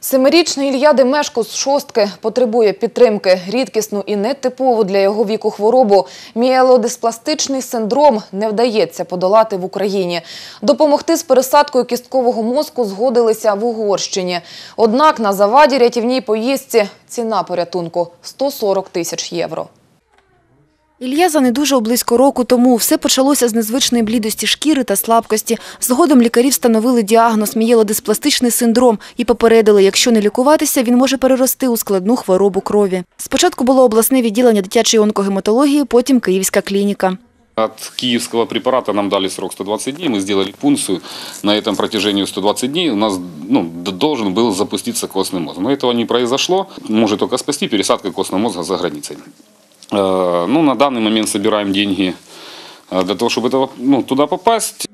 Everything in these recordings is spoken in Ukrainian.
Семирічний Ілья Демешко з шостки потребує підтримки. Рідкісну і нетипову для його віку хворобу міелодиспластичний синдром не вдається подолати в Україні. Допомогти з пересадкою кісткового мозку згодилися в Угорщині. Однак на заваді рятівній поїздці ціна порятунку – 140 тисяч євро. Ілля занедужав близько року тому. Все почалося з незвичної блідості шкіри та слабкості. Згодом лікарі встановили діагноз мієлодиспластичний синдром і попередили, якщо не лікуватися, він може перерости у складну хворобу крові. Спочатку було обласне відділення дитячої онкогематології, потім Київська клініка. От киевского препарата нам дали срок 120 дней, мы сделали пункцию. На этом протяжении 120 дней у нас ну, д- должен был запуститься костный мозг. Но этого не произошло. Может только спасти пересадка костного мозга за границей. Э, Ну, на данный момент собираем деньги э, для того, чтобы этого, ну, туда попасть.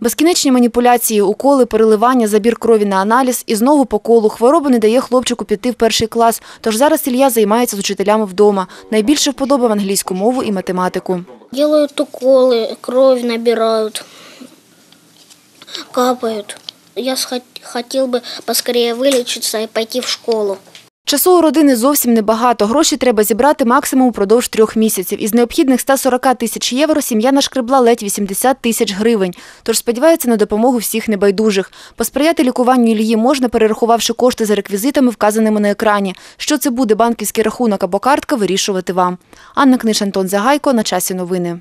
Безкінечні маніпуляції, уколи, переливання, забір крові на аналіз і знову по колу. Хвороба не дає хлопчику піти в перший клас. Тож зараз Ілля займається з учителями вдома. Найбільше вподобав англійську мову і математику. Делают уколы, кровь набирают, капают. Я схот- хотел бы поскорее вылечиться и пойти в школу. Часу у родини зовсім небагато. Гроші треба зібрати максимум упродовж трьох місяців. Із необхідних 140 тисяч євро сім'я нашкребла ледь 80 тисяч гривень. Тож сподівається на допомогу всіх небайдужих. Посприяти лікуванню Ілії можна, перерахувавши кошти за реквізитами, вказаними на екрані. Що це буде банківський рахунок або картка, вирішувати вам. Анна Книж, Антон Загайко. На часі новини.